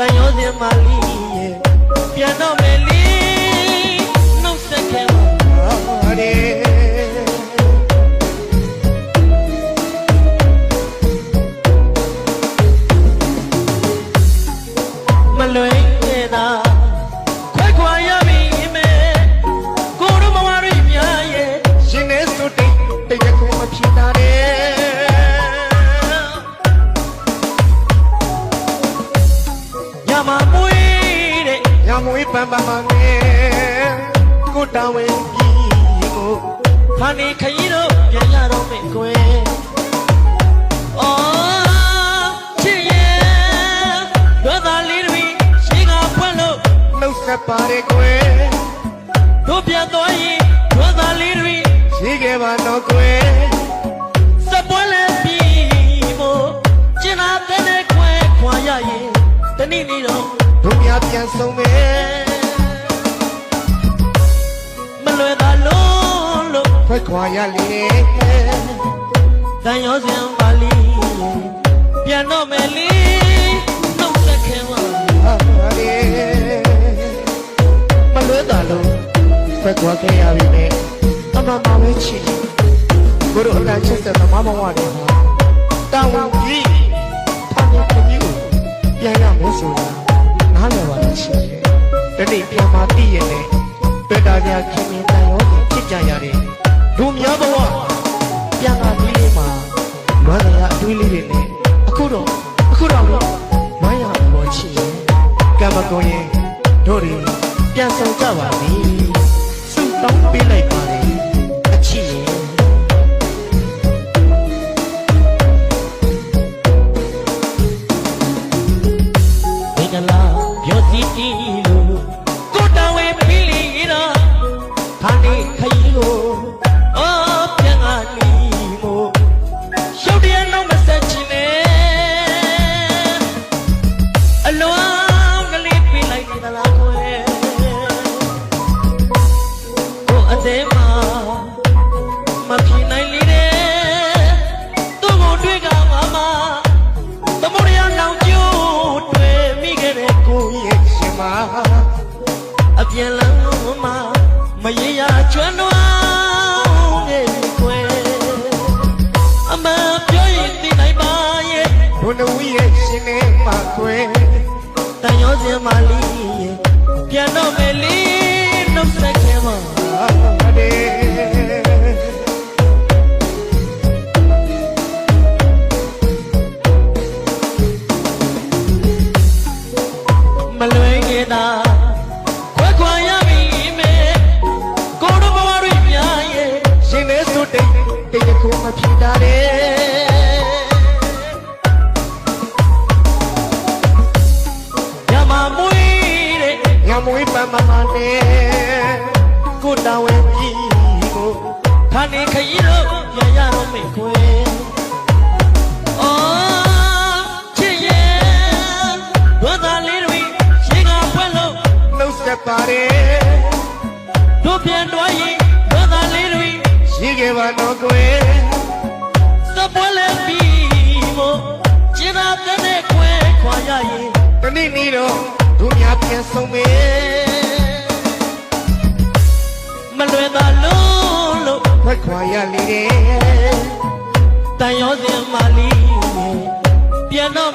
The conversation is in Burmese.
တန်ရောစင်မလီရဲ့ပြန်တော့ မမွေးတဲ့ညမွေးပန်းပန်းမငယ်ကိုတောင်းဝင်ပြီးကိုခါနေခရီးတော့ပြန်ရတော့မယ်ကွယ်အော်ချစ်ရဲ့ဒေါသလေးတွေရှိကဖွင့်လို့နှုတ်ဆက်ပါရဲ့ကွယ်တို့ပြန်သွားရင်ဒေါသလေးတွေရှိခဲ့ပါတော့ကွယ်စပွဲလည်းပြီးမို့ကျင်နာတဲ့ခွဲခွာရရင်တနေ့နေ့တော့တို့များ ပြန်ဆုံးမယ်မလွယ်တာလုံးလို့ခွဲခွာရလေတန်ရောစင်ပါလီပြန်တော့မယ်လီနှုတ်ဆက်ခဲဝါရေမလွဲတာလို့ဖက်ကွာခဲ့ရပြီနဲ့အမမပဲချီကိုတို့အကန်ချက်တဲ့မမဝတယ်ဟာတောင်းဝင်ကြီးဖမ်းရခကြီးကိုပြန်ရမယ်ဆိုတာ နားလည်ပါလို့ရှိတယ်တနေ့ပြန်มาတည်ရတဲ့တွေ့တာများခင်မင်းတန်ရောစင်ဖြစ်ကြရတယ်ဒုများဘဝပြန်လာပြီးလေးမှာလွမ်းရအတွေးလေးတွေနဲ့အခုတော့အခုတော့လို့မရဘောချစ်ရင်ကံမကုန်ရင်တို့တွေပြန်ဆောင်ကြပါပြီ မအပြန်လမ်းမှာမရေရကျွမ်းတော့ငယ်ပြီခွဲအမပြောရင်သိနိုင်ပါရဲ့ဘုန်းတော်ရဲ့ရှင်နေမှာခွဲတန်ရောစင်မလီရဲ့ပြန်တော့မယ်လီနှုတ်ဆက်ခဲမှာတဲ့မလွယ် ခဲ့တာခွဲခွာရပြီမယ်ကိုတို့ဘဝတွေများရဲ့ရှင်နေစုတိတ်တိတ်ကိုမဖြစ်တာတဲ့ညမမွေးတဲ့ညမွေးပန်းမမနဲ့ကိုတောင်းဝင်ပြီကိုခါနေခရီးတော့ပြန်ရတော့မယ်ခွဲ ခဲ့ပါတော့ကွယ်စပွဲလည်းပြီးမို့ကျင်းသာတဲ့ခွဲခွာရရင်တနေ့နေ့တော့တို့များပြန်ဆုံးမယ်မလွယ်တာလို့လို့ခွဲခွာရလေတဲ့တန်ရောစင်မလီပြန်တော့